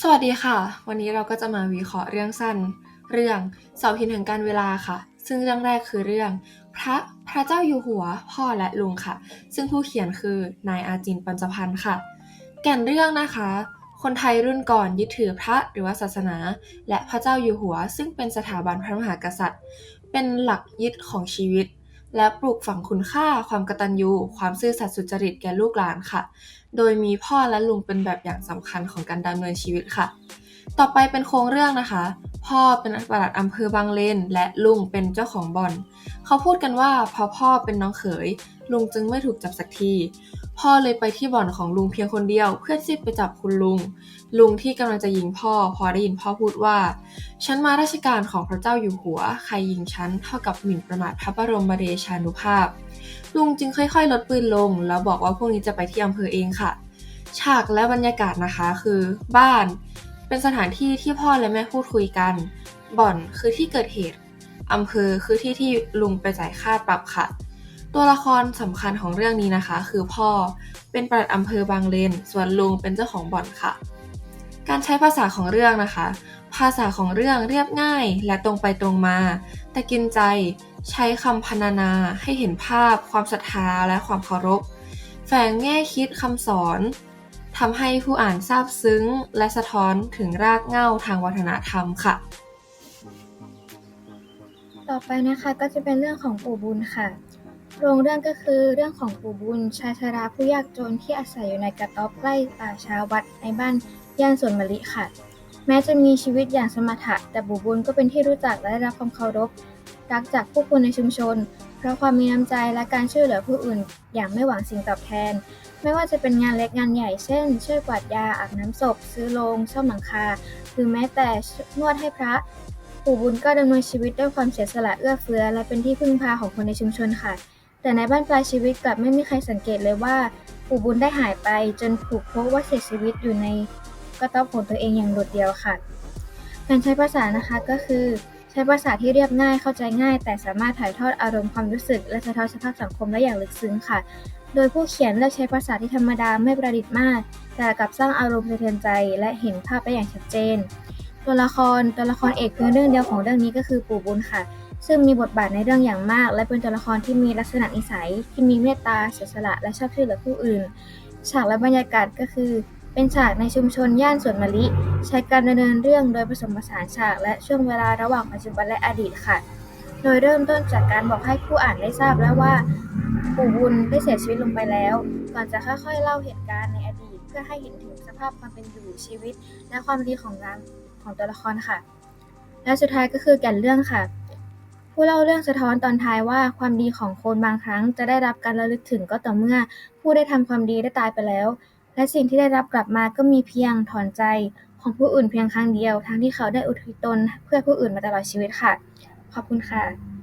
สวัสดีค่ะ วันนี้เราก็จะมาวิเคราะห์เรื่องสั้น เรื่องเสาหินแห่งการเวลาค่ะ ซึ่งเรื่องแรกคือเรื่อง พระพระเจ้าอยู่หัว พ่อและลุงค่ะ ซึ่งผู้เขียนคือนายอาจินปัญจพันธ์ค่ะ แก่นเรื่องนะคะ คนไทยรุ่นก่อนยึดถือพระหรือว่าศาสนา และพระเจ้าอยู่หัว ซึ่งเป็นสถาบันพระมหากษัตริย์ เป็นหลักยึดของชีวิต และปลูกฝังคุณค่า ความกตัญญู ความซื่อสัตย์สุจริตแก่ลูกหลานค่ะ โดยมีพ่อและลุงเป็นแบบอย่างสำคัญของการดำเนินชีวิตค่ะ ต่อไปเป็นโครงเรื่องนะคะ พ่อเป็นปลัดอำเภอบางเลน และลุงเป็นเจ้าของบ่อน เขาพูดกันว่าพอพ่อเป็นน้องเขย ลุงจึงไม่ถูกจับสักที พ่อเลยไปที่บ่อนของลุงเพียงคนเดียว เพื่อที่ไปจับคุณลุง ลุงที่กำลังจะยิงพ่อ พอได้ยินพ่อพูดว่า ฉันมาราชการของพระเจ้าอยู่หัว ใครยิงฉันเท่ากับหมิ่นประมาทพระบรมเดชานุภาพ ลุงจึงค่อยๆ ลดปืนลง แล้วบอกว่าพวกนี้จะไปที่อำเภอเองค่ะ ฉากและบรรยากาศนะคะคือ บ้าน เป็นสถานที่ที่พ่อและแม่พูดคุยกัน บ่อนคือที่เกิดเหตุ อำเภอคือที่ที่ลุงไปจ่ายค่าปรับค่ะ ตัวละครสำคัญของเรื่องนี้นะคะ คือพ่อเป็นปลัดอำเภอบางเลน ส่วนลุงเป็นเจ้าของบ่อนค่ะ การใช้ภาษาของเรื่องนะคะ ภาษาของเรื่องเรียบง่ายและตรงไปตรงมา แต่กินใจใช้คำพรรณนาให้เห็นภาพ ความศรัทธาและความเคารพ แฝงแง่คิดคำสอน ทำให้ผู้อ่านซาบซึ้ง และสะท้อนถึงรากเหง้าทางวัฒนธรรมค่ะ ต่อไปนะคะก็จะเป็นเรื่องของปู่บุญค่ะ โรงเรื่องก็คือเรื่องของปู่บุญ ชายชราผู้ยากจนที่อาศัยอยู่ในกระต๊อบใกล้ป่าช้าวัดในบ้านย่านสวนมะลิค่ะ แม้จะมีชีวิตอย่างสมถะแต่ปู่บุญก็เป็นที่รู้จักและได้รับความเคารพ รักจากผู้คนในชุมชน เพราะความมีน้ำใจและการช่วยเหลือผู้อื่น อย่างไม่หวังสิ่งตอบแทน ไม่ว่าจะเป็นงานเล็กงานใหญ่เช่น ช่วยกวาดยาอาบน้ำศพ ซื้อโลงซ่อมหลังคา หรือแม้แต่นวดให้พระปู่บุญก็ดำเนินชีวิตด้วยความเสียสละเอื้อเฟื้อ และเป็นที่พึ่งพาของคนในชุมชนค่ะ แต่ในบ้านปลายชีวิตกลับไม่มีใครสังเกตเลยว่าปู่บุญได้หายไป จนถูกพบว่าเสียชีวิตอยู่ในกระต๊อบของตัวเองอย่างโดดเดี่ยวค่ะ การใช้ภาษานะคะก็คือ ช้ภาษาที่เรียบง่ายเข้าใจง่าย แต่สามารถถ่ายทอดอารมณ์ความรู้สึก และสะท้อนสภาพสังคมได้อย่างลึกซึ้งค่ะ โดยผู้เขียนเลือกใช้ภาษาที่ธรรมดาไม่ประดิษฐ์มาก แต่กลับสร้างอารมณ์สะเทือนใจ และเห็นภาพได้อย่างชัดเจน ตัวละครตัวละครเอกเพียงเรื่องเดียวของเรื่องนี้ก็คือปู่บุญค่ะ ซึ่งมีบทบาทในเรื่องอย่างมาก และเป็นตัวละครที่มีลักษณะนิสัย ที่มีเมตตาเสียสละและชอบช่วยเหลือผู้อื่น ฉากและบรรยากาศก็คือ เป็นฉากในชุมชนย่านสวนมะลิ ใช้การดำเนินเรื่องโดยผสมผสานฉากและช่วงเวลาระหว่างปัจจุบันและอดีตค่ะ โดยเริ่มต้นจากการบอกให้ผู้อ่านได้ทราบแล้วว่าปู่บุญได้เสียชีวิตลงไปแล้ว ก่อนจะค่อยๆเล่าเหตุการณ์ในอดีต เพื่อให้เห็นถึงสภาพความเป็นอยู่ชีวิต และความดีของงานของตัวละครค่ะ และสุดท้ายก็คือแก่นเรื่องค่ะ ผู้เล่าเรื่องสะท้อนตอนท้ายว่าความดีของคนบางครั้งจะได้รับการระลึกถึงก็ต่อเมื่อ ผู้ได้ทำความดีได้ตายไปแล้ว และสิ่งที่ได้รับกลับมาก็มีเพียง ถอนใจ ของผู้อื่นเพียงครั้งเดียว ทั้งที่เขาได้อุทิศตนเพื่อผู้อื่นมาตลอดชีวิตค่ะ ขอบคุณค่ะ